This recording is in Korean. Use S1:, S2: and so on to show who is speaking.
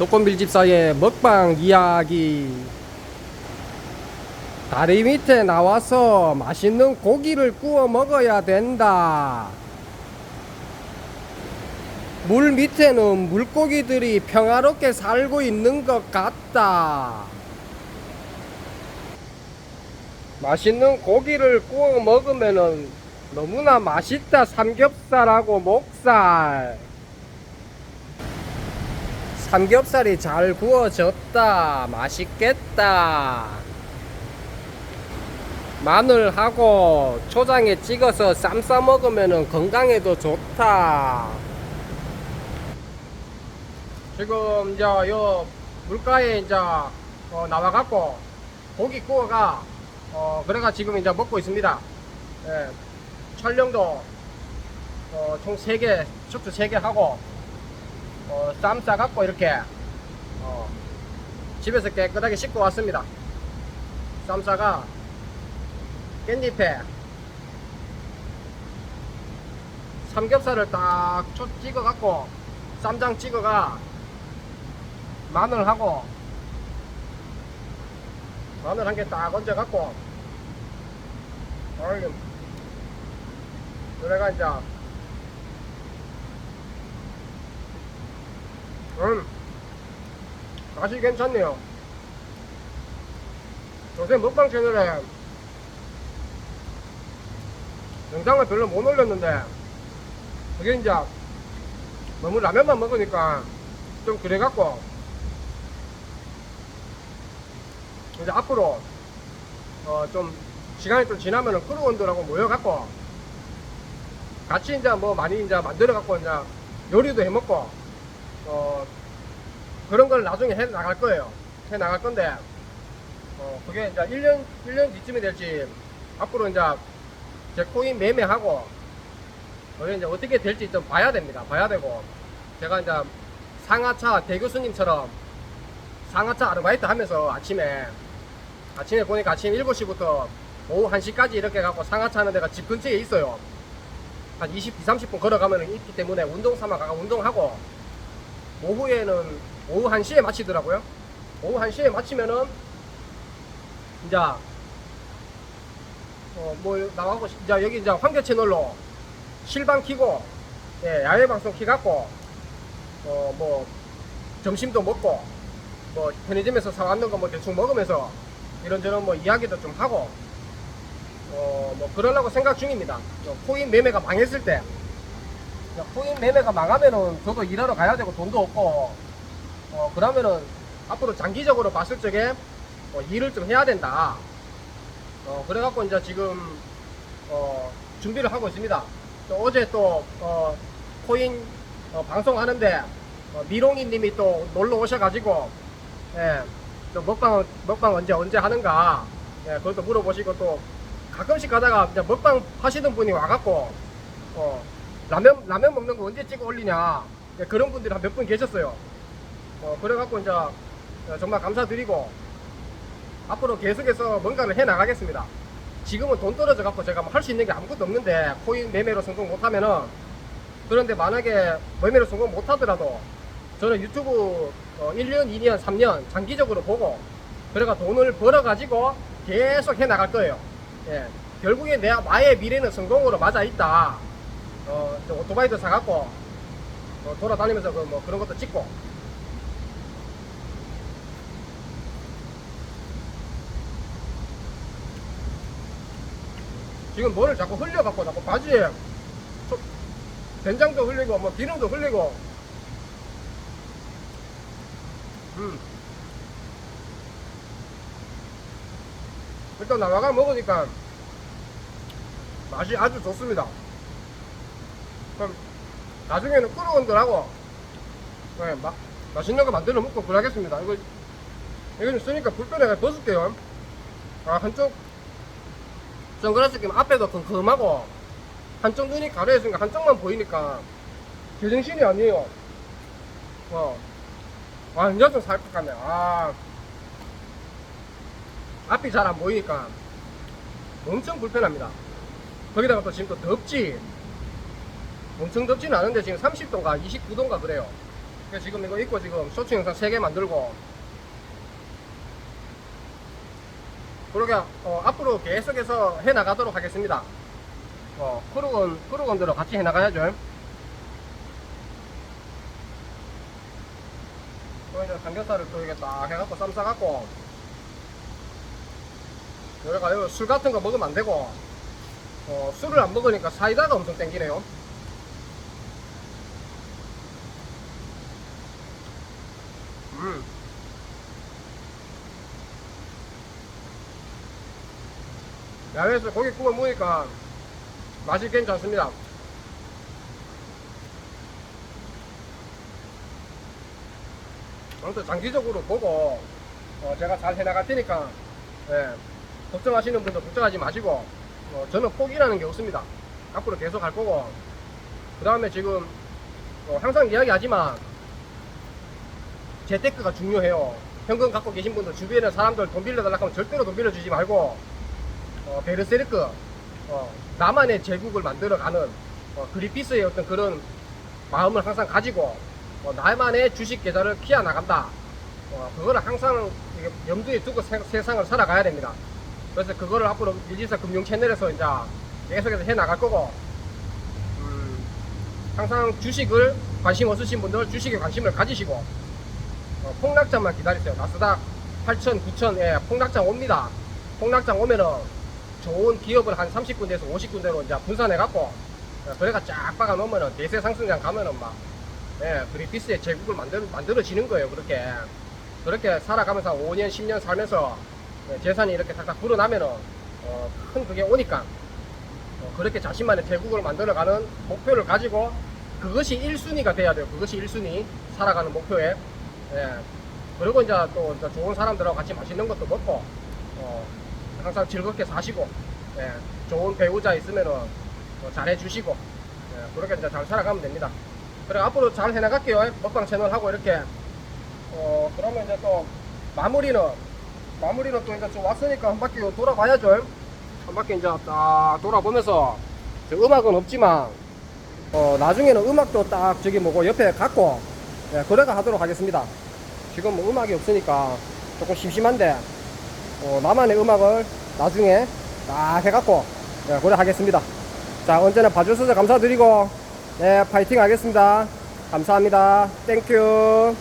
S1: 독건빌 집사의 먹방 이야기 다리 밑에 나와서 맛있는 고기를 구워 먹어야 된다. 물 밑에는 물고기들이 평화롭게 살고 있는 것 같다. 맛있는 고기를 구워 먹으면은 너무나 맛있다. 삼겹살하고 목살. 삼겹살이 잘 구워졌다. 맛있겠다. 마늘하고 초장에 찍어서 쌈 싸 먹으면 건강에도 좋다. 지금 이제 요 물가에 이제 어, 나와갖고 고기 구워가 어 그래가 지금 이제 먹고 있습니다. 예, 촬영도 어, 총 3개, 슈트 3개 하고 어, 쌈 싸갖고 이렇게 어, 집에서 깨끗하게 씻고 왔습니다. 쌈 싸가 깻잎에 삼겹살을 딱초 찍어갖고 쌈장 찍어가 마늘하고 마늘 한 개 딱 얹어갖고 어이 그래가 이제 음. 맛이 괜찮네요. 요새 먹방 채널에 영상을 별로 못 올렸는데 그게 이제 너무 라면만 먹으니까 좀 그래갖고 이제 앞으로 어 좀 시간이 좀 지나면은 크루원들하고 모여갖고 같이 이제 뭐 많이 이제 만들어갖고 이제 요리도 해 먹고 어 그런 걸 나중에 해 나갈 거예요. 해 나갈 건데 어 그게 이제 1년 1년 뒤쯤이 될지 앞으로 이제 제 코인 매매하고 그게 이제 어떻게 될지 좀 봐야 됩니다. 봐야 되고 제가 이제 상하차 대교수님처럼 상하차 아르바이트 하면서 아침에 아침에 보니까 아침 7시부터 오후 1시까지 이렇게 갖고 상하차 하는 데가 집 근처에 있어요. 한 20, 30분 걸어가면 있기 때문에 운동 삼아 가가 운동하고 오후에는 오후 1시에 마치더라고요. 오후 1시에 마치면은 이제 어 뭐 나가고 싶- 이제 여기 이제 환경 채널로 실방 키고 예, 야외 방송 키 갖고 어 뭐 점심도 먹고 뭐 편의점에서 사왔는 거 뭐 대충 먹으면서 이런저런 뭐 이야기도 좀 하고 어 뭐 그러려고 생각 중입니다. 저 코인 매매가 망했을 때 야, 코인 매매가 망하면은 저도 일하러 가야 되고 돈도 없고 어 그러면은 앞으로 장기적으로 봤을 적에 어, 일을 좀 해야 된다. 어 그래갖고 이제 지금 어 준비를 하고 있습니다. 또 어제 또 어, 코인 어, 방송하는데 어, 미롱이님이 또 놀러 오셔가지고 예, 또 먹방 먹방 언제 언제 하는가 예, 그것도 물어보시고 또 가끔씩 가다가 이제 먹방 하시는 분이 와갖고 어, 라면 라면 먹는 거 언제 찍어 올리냐 예, 그런 분들이 한 몇 분 계셨어요. 어, 그래갖고 이제 어, 정말 감사드리고 앞으로 계속해서 뭔가를 해 나가겠습니다. 지금은 돈 떨어져 갖고 제가 뭐 할 수 있는 게 아무것도 없는데 코인 매매로 성공 못하면은 그런데 만약에 매매로 성공 못하더라도 저는 유튜브 어, 1년, 2년, 3년 장기적으로 보고 그래가 돈을 벌어 가지고 계속 해 나갈 거예요. 예. 결국에 내 나의 미래는 성공으로 맞아 있다. 어, 저 오토바이도 사갖고 어, 돌아다니면서 그 뭐 그런 것도 찍고. 지금 뭐를 자꾸 흘려갖고 자꾸 바지에 소- 된장도 흘리고 뭐 기름도 흘리고. 음. 일단 나와가 먹으니까 맛이 아주 좋습니다 그럼 나중에는 끓어온들하고 네, 마, 맛있는 거 만들어 먹고 그러겠습니다. 이거 이거는 쓰니까 불편해가 벗을게요. 아 한쪽 선글라스 끼면 앞에도 컴컴하고 한쪽 눈이 가려 있으니까 한쪽만 보이니까 제정신이 아니에요. 어. 아 이제 좀살것 같네 아. 앞이 잘 안 보이니까 엄청 불편합니다. 거기다가 또 지금 또 덥지 엄청 덥지는 않은데 지금 30도인가 29도인가 그래요 그래서 지금 이거 입고 지금 쇼츠 영상 3개 만들고 그러게 어, 앞으로 계속해서 해 나가도록 하겠습니다. 어, 크루건 크루건들은 같이 해 나가야죠. 또 이제 삼겹살을 또 이게 딱 해갖고 쌈 싸갖고 여기 술 같은 거 먹으면 안 되고 어, 술을 안 먹으니까 사이다가 엄청 땡기네요. 음. 야외에서 고기 구워 먹으니까 맛이 괜찮습니다. 아무튼 장기적으로 보고 어, 제가 잘 해나갈 테니까 예, 걱정하시는 분들 걱정하지 마시고 어, 저는 포기라는 게 없습니다. 앞으로 계속 할 거고 그 다음에 지금 어, 항상 이야기하지만 재테크가 중요해요. 현금 갖고 계신 분들 주변에 사람들 돈 빌려달라고 하면 절대로 돈 빌려주지 말고 어, 베르세르크 어, 나만의 제국을 만들어가는 어, 그리피스의 어떤 그런 마음을 항상 가지고 어, 나만의 주식 계좌를 키워 나간다. 어, 그거를 항상 염두에 두고 세, 세상을 살아가야 됩니다. 그래서 그거를 앞으로 밀지사 금융 채널에서 이제 계속해서 해 나갈 거고 음, 항상 주식을 관심 없으신 분들 주식에 관심을 가지시고 어, 폭락장만 기다리세요. 나스닥 8천, 9천, 예, 폭락장 옵니다. 폭락장 오면은 좋은 기업을 한 30군데에서 50군데로 이제 분산해갖고, 그래가 쫙 박아 놓으면은 대세 상승장 가면은 막, 예, 그리피스의 제국을 만들, 만들어지는 거예요, 그렇게. 그렇게 살아가면서 5년, 10년 살면서 예, 재산이 이렇게 탁탁 불어나면은, 어, 큰 그게 오니까, 어, 그렇게 자신만의 제국을 만들어가는 목표를 가지고, 그것이 1순위가 돼야 돼요. 그것이 1순위. 살아가는 목표에. 예. 그리고 이제 또 이제 좋은 사람들하고 같이 맛있는 것도 먹고, 어, 항상 즐겁게 사시고, 예. 좋은 배우자 있으면은 어, 잘해주시고, 예. 그렇게 이제 잘 살아가면 됩니다. 그래, 앞으로 잘 해나갈게요. 먹방 채널 하고 이렇게. 어, 그러면 이제 또 마무리는, 마무리는 또 이제 좀 왔으니까 한 바퀴 돌아봐야죠. 한 바퀴 이제 딱 돌아보면서, 저 음악은 없지만, 어, 나중에는 음악도 딱 저기 뭐고 옆에 갖고, 예, 그래가 하도록 하겠습니다. 지금 뭐 음악이 없으니까 조금 심심한데, 어, 나만의 음악을 나중에 딱 해갖고, 예, 그래 하겠습니다. 자, 언제나 봐주셔서 감사드리고, 네, 파이팅 하겠습니다. 감사합니다. 땡큐.